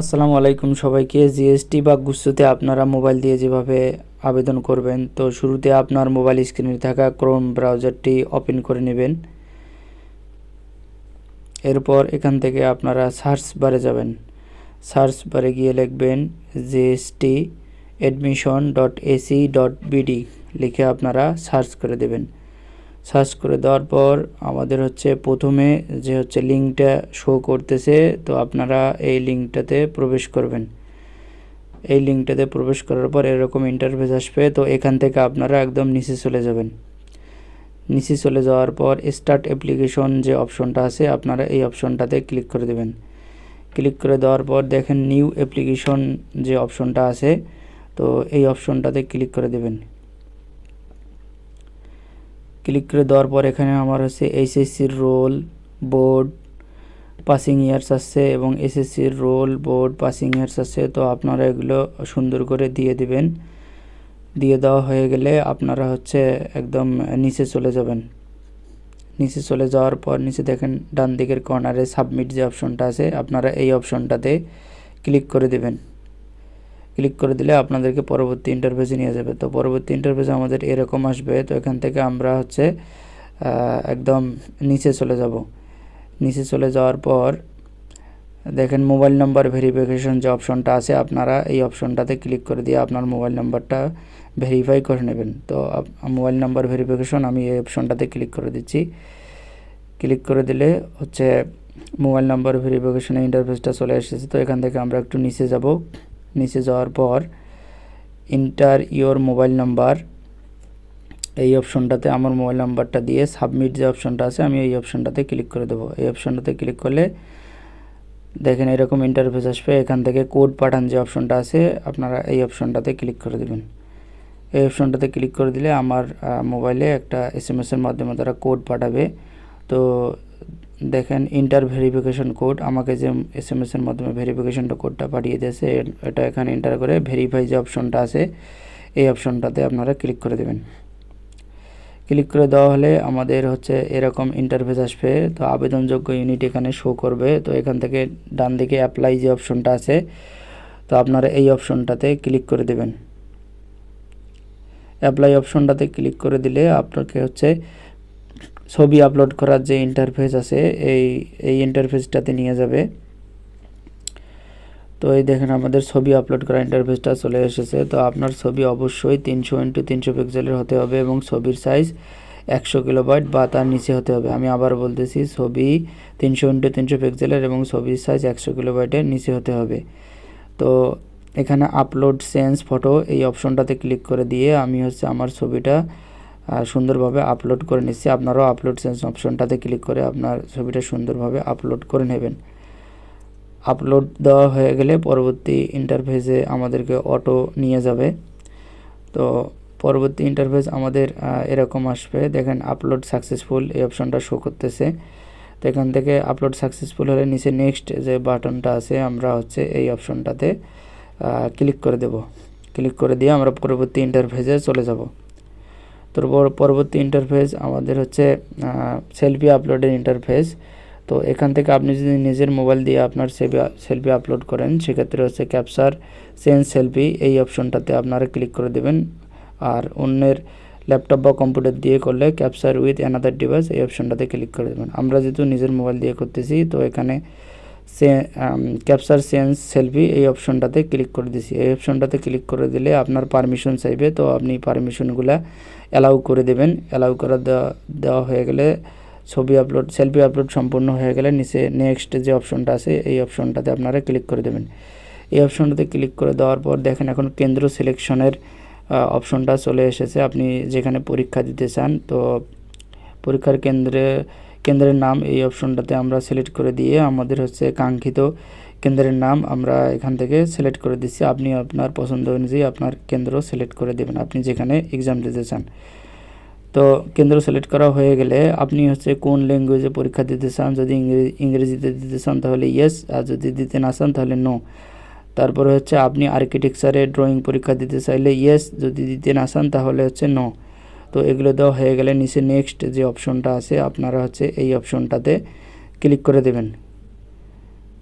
আসসালামু আলাইকুম সবাইকে। জিএসটি বা গুচ্ছতে আপনারা মোবাইল দিয়ে যেভাবে আবেদন করবেন, তো শুরুতে আপনার মোবাইল স্ক্রিনে থাকা ক্রোম ব্রাউজারটি ওপেন করে নেবেন। এরপর এখান থেকে আপনারা সার্চ বারে যাবেন। সার্চ বারে গিয়ে লিখবেন GST admission dot AC dot BD লিখে আপনারা সার্চ করে দেবেন। সার্চ করে দেওয়ার পর আমাদের হচ্ছে প্রথমে যে হচ্ছে লিঙ্কটা শো করতেছে, তো আপনারা এই লিঙ্কটাতে প্রবেশ করবেন। এই লিঙ্কটাতে প্রবেশ করার পর এরকম ইন্টারফেস আসবে, তো এখান থেকে আপনারা একদম নিচে চলে যাবেন। নিচে চলে যাওয়ার পর স্টার্ট অ্যাপ্লিকেশন যে অপশনটা আছে, আপনারা এই অপশনটাতে ক্লিক করে দেবেন। ক্লিক করে দেওয়ার পর দেখেন নিউ অ্যাপ্লিকেশন যে অপশনটা আছে, তো এই অপশনটাতে ক্লিক করে দেবেন। ক্লিক করে দেওয়ার পর এখানে আমার হচ্ছে এইচএসসির রোল বোর্ড পাসিং ইয়ার্স আসছে এবং এসএসসির রোল বোর্ড পাসিং ইয়ার্স আছে। তো আপনারা এগুলো সুন্দর করে দিয়ে দিবেন। দিয়ে দেওয়া হয়ে গেলে আপনারা হচ্ছে একদম নিচে চলে যাবেন। নিচে চলে যাওয়ার পর নিচে দেখেন ডান দিকের কর্নারে সাবমিট যে অপশনটা আছে, আপনারা এই অপশনটাতে ক্লিক করে দেবেন। ক্লিক করে দিলে আপনাদেরকে পরবর্তী ইন্টারফেসে নিয়ে যাবে। তো পরবর্তী ইন্টারফেসে আমাদের এরকম আসবে। তো এখান থেকে আমরা হচ্ছে একদম নিচে চলে যাব। নিচে চলে যাওয়ার পর দেখেন মোবাইল নাম্বার ভেরিফিকেশন যে অপশনটা আছে, আপনারা এই অপশনটাতে ক্লিক করে দিয়ে আপনার মোবাইল নাম্বারটা ভেরিফাই করে নেবেন। তো মোবাইল নাম্বার ভেরিফিকেশন আমি এই অপশনটাতে ক্লিক করে দিচ্ছি। ক্লিক করে দিলে হচ্ছে মোবাইল নাম্বার ভেরিফিকেশনের ইন্টারফেসটা চলে এসেছে। তো এখান থেকে আমরা একটু নিচে যাব। নিচে যাওয়ার পর ইন্টার ইওর মোবাইল নাম্বার এই অপশনটাতে আমার মোবাইল নাম্বারটা দিয়ে সাবমিট যে অপশনটা আছে, আমি এই অপশনটাতে ক্লিক করে দেবো। এই অপশনটাতে ক্লিক করলে দেখেন এরকম ইন্টারফেস আসবে, এখান থেকে কোড পাঠান যে অপশনটা আছে, আপনারা এই অপশনটাতে ক্লিক করে দেবেন। এই অপশনটাতে ক্লিক করে দিলে আমার মোবাইলে একটা এস এসের মাধ্যমে তারা কোড পাঠাবে। তো দেখেন ইন্টার ভেরিফিকেশন কোড আমাকে যে এস এম এসের মাধ্যমে ভেরিফিকেশনটা কোডটা পাঠিয়ে দিয়েছে, এটা এখানে এন্টার করে ভেরিফাই যে অপশনটা আছে, এই অপশনটাতে আপনারা ক্লিক করে দেবেন। ক্লিক করে দেওয়া হলে আমাদের হচ্ছে এরকম ইন্টারফেস আসবে, তো আবেদনযোগ্য ইউনিট এখানে শো করবে, তো এখান থেকে ডান দিকে অ্যাপ্লাই যে অপশনটা আছে, তো আপনারা এই অপশনটাতে ক্লিক করে দেবেন। অ্যাপ্লাই অপশনটাতে ক্লিক করে দিলে আপনাকে হচ্ছে ছবি আপলোড করার যে ইন্টারফেস আছে, এই এই ইন্টারফেসটাতে নিয়ে যাবে। তো এই দেখেন আমাদের ছবি আপলোড করা ইন্টারফেসটা চলে এসেছে। তো আপনার ছবি অবশ্যই তিনশো ইন্টু তিনশো পিক্সেলের হতে হবে এবং ছবির সাইজ একশো কিলোবাইট বা তার নিচে হতে হবে। আমি আবার বলতেছি, ছবি তিনশো ইন্টু তিনশো পিক্সেলের এবং ছবির সাইজ একশো কিলোবাইটের নিচে হতে হবে। তো এখানে আপলোড সেন্স ফটো এই অপশনটাতে ক্লিক করে দিয়ে আমি হচ্ছে আমার ছবিটা সুন্দরভাবে আপলোড করে নিচ্ছি। আপনারাও আপলোড সেন্স অপশনটাতে ক্লিক করে আপনার ছবিটা সুন্দরভাবে আপলোড করে নেবেন। আপলোড দেওয়া হয়ে গেলে পরবর্তী ইন্টারফেসে আমাদেরকে অটো নিয়ে যাবে। তো পরবর্তী ইন্টারফেস আমাদের এরকম আসবে। দেখেন আপলোড সাকসেসফুল এই অপশনটা শো করতেছে। তো এখান থেকে আপলোড সাকসেসফুল হলে নিচে নেক্সট যে বাটনটা আছে, আমরা হচ্ছে এই অপশনটাতে ক্লিক করে দেব। ক্লিক করে দিয়ে আমরা পরবর্তী ইন্টারফেসে চলে যাব। তো পরবর্তী ইন্টারফেস আমাদের হচ্ছে সেলফি আপলোডের ইন্টারফেস তো এখান থেকে আপনি যদি নিজের মোবাইল দিয়ে আপনার সেলফি সেলফি আপলোড করেন, সেক্ষেত্রে হচ্ছে ক্যাপচার সেন্স সেলফি এই অপশনটাতে আপনারা ক্লিক করে দেবেন। আর অন্যের ল্যাপটপ বা কম্পিউটার দিয়ে করলে ক্যাপচার উইথ অ্যানাদার ডিভাইস এই অপশনটাতে ক্লিক করে দেবেন। আমরা যেহেতু নিজের মোবাইল দিয়ে করতেছি, তো এখানে ক্যাপচার সেন্স সেলফি এই অপশনটাতে ক্লিক করে দিছি। এই অপশনটাতে ক্লিক করে দিলে আপনার পারমিশন চাইবে, তো আপনি পারমিশনগুলো অ্যালাউ করে দেবেন। অ্যালাউ করা দেওয়া হয়ে গেলে ছবি আপলোড সেলফি আপলোড সম্পূর্ণ হয়ে গেলে নিচে নেক্সট যে অপশনটা আছে, এই অপশনটাতে আপনারা ক্লিক করে দেবেন। এই অপশনটাতে ক্লিক করে দেওয়ার পর দেখেন এখন কেন্দ্র সিলেকশনের অপশনটা চলে এসেছে। আপনি যেখানে পরীক্ষা দিতে চান, তো পরীক্ষার কেন্দ্রে কেন্দ্রের নাম এই অপশনটাতে আমরা সিলেক্ট করে দিয়ে আমাদের হচ্ছে কাঙ্ক্ষিত কেন্দ্রের নাম আমরা এখান থেকে সিলেক্ট করে দিচ্ছি। আপনি আপনার পছন্দ অনুযায়ী আপনার কেন্দ্র সিলেক্ট করে দেবেন। আপনি যেখানে এক্সাম দিতে চান। তো কেন্দ্র সিলেক্ট করা হয়ে গেলে আপনি হচ্ছে কোন ল্যাঙ্গুয়েজে পরীক্ষা দিতে চান? যদি ইংরেজি ইংরেজিতে দিতে চান তাহলে ইয়েস আর যদি দিতে না চান তাহলে নো তারপরে হচ্ছে আপনি আর্কিটেকচারে ড্রয়িং পরীক্ষা দিতে চাইলে ইয়েস যদি দিতে না চান তাহলে হচ্ছে নো তো এগুলো দেওয়া হয়ে গেলে নিচে নেক্সট যে অপশনটা আছে, আপনারা হচ্ছে এই অপশনটাতে ক্লিক করে দেবেন।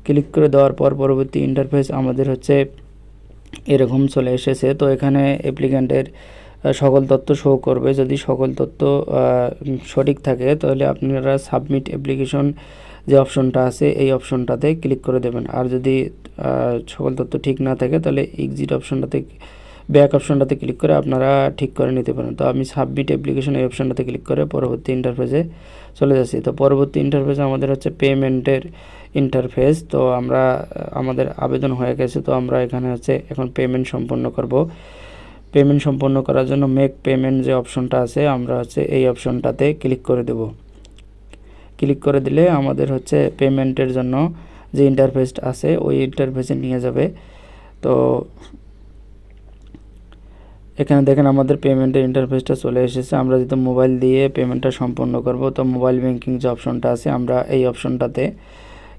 ক্লিক করে দেওয়ার পর পরবর্তী ইন্টারফেস আমাদের হচ্ছে এরকম চলে এসেছে। তো এখানে অ্যাপ্লিক্যান্টের সকল তথ্য শো করবে। যদি সকল তথ্য সঠিক থাকে, তাহলে আপনারা সাবমিট অ্যাপ্লিকেশন যে অপশনটা আছে, এই অপশনটাতে ক্লিক করে দেবেন। আর যদি সকল তথ্য ঠিক না থাকে, তাহলে এক্সিট অপশনটাতে ব্যাক অপশনটাতে ক্লিক করে আপনারা ঠিক করে নিতে পারেন। তো আমি সাবমিট অ্যাপ্লিকেশন এই অপশনটাতে ক্লিক করে পরবর্তী ইন্টারফেসে চলে যাচ্ছি। তো পরবর্তী ইন্টারফেসে আমাদের হচ্ছে পেমেন্টের ইন্টারফেস তো আমরা, আমাদের আবেদন হয়ে গেছে। তো আমরা এখানে হচ্ছে এখন পেমেন্ট সম্পন্ন করব। পেমেন্ট সম্পন্ন করার জন্য মেক পেমেন্ট যে অপশনটা আছে, আমরা হচ্ছে এই অপশনটাতে ক্লিক করে দেব। ক্লিক করে দিলে আমাদের হচ্ছে পেমেন্টের জন্য যে ইন্টারফেসটা আছে, ওই ইন্টারফেসে নিয়ে যাবে। তো এখানে দেখেন আমাদের পেমেন্টের ইন্টারফেসটা চলে এসেছে। আমরা যদি মোবাইল দিয়ে পেমেন্টটা সম্পন্ন করব, তো মোবাইল ব্যাংকিং যে অপশনটা আছে, আমরা এই অপশনটাতে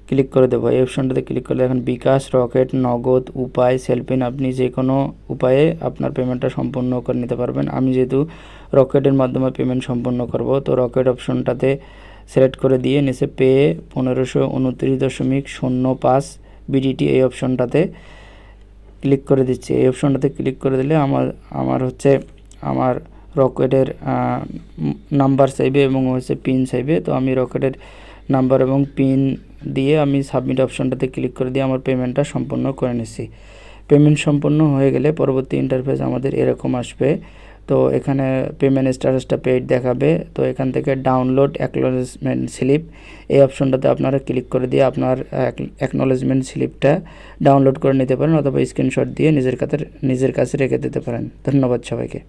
ক্লিক করে দেবো। এই অপশনটাতে ক্লিক করলে এখন বিকাশ রকেট নগদ, উপায় সেলফিন আপনি যে কোনো উপায়ে আপনার পেমেন্টটা সম্পূর্ণ করে নিতে পারবেন। আমি যেহেতু রকেটের মাধ্যমে পেমেন্ট সম্পন্ন করব, তো রকেট অপশনটাতে সিলেক্ট করে দিয়ে নিচে পে পনেরোশো উনত্রিশ দশমিক শূন্য পাঁচ বিডিটি এই অপশনটাতে ক্লিক করে দিচ্ছি। এই অপশনটাতে ক্লিক করে দিলে আমার আমার হচ্ছে আমার রকেটের নাম্বার চাইবে এবং হচ্ছে পিন চাইবে। তো আমি রকেটের নাম্বার এবং পিন দিয়ে আমি সাবমিট অপশনটাতে ক্লিক করে দিয়ে আমার পেমেন্টটা সম্পন্ন করে নিচ্ছি। পেমেন্ট সম্পন্ন হয়ে গেলে পরবর্তী ইন্টারফেস আমাদের এরকম আসবে। তো এখানে পেমেন্ট স্ট্যাটাসটা পেইড দেখাবে। তো এখান থেকে ডাউনলোড অ্যাকনোলেজমেন্ট স্লিপ এই অপশনটাতে আপনারা ক্লিক করে দিয়ে আপনার অ্যাকনোলেজমেন্ট স্লিপটা ডাউনলোড করে নিতে পারেন অথবা স্ক্রিনশট দিয়ে নিজের কাছে নিজের কাছে রেখে দিতে পারেন। ধন্যবাদ সবাইকে।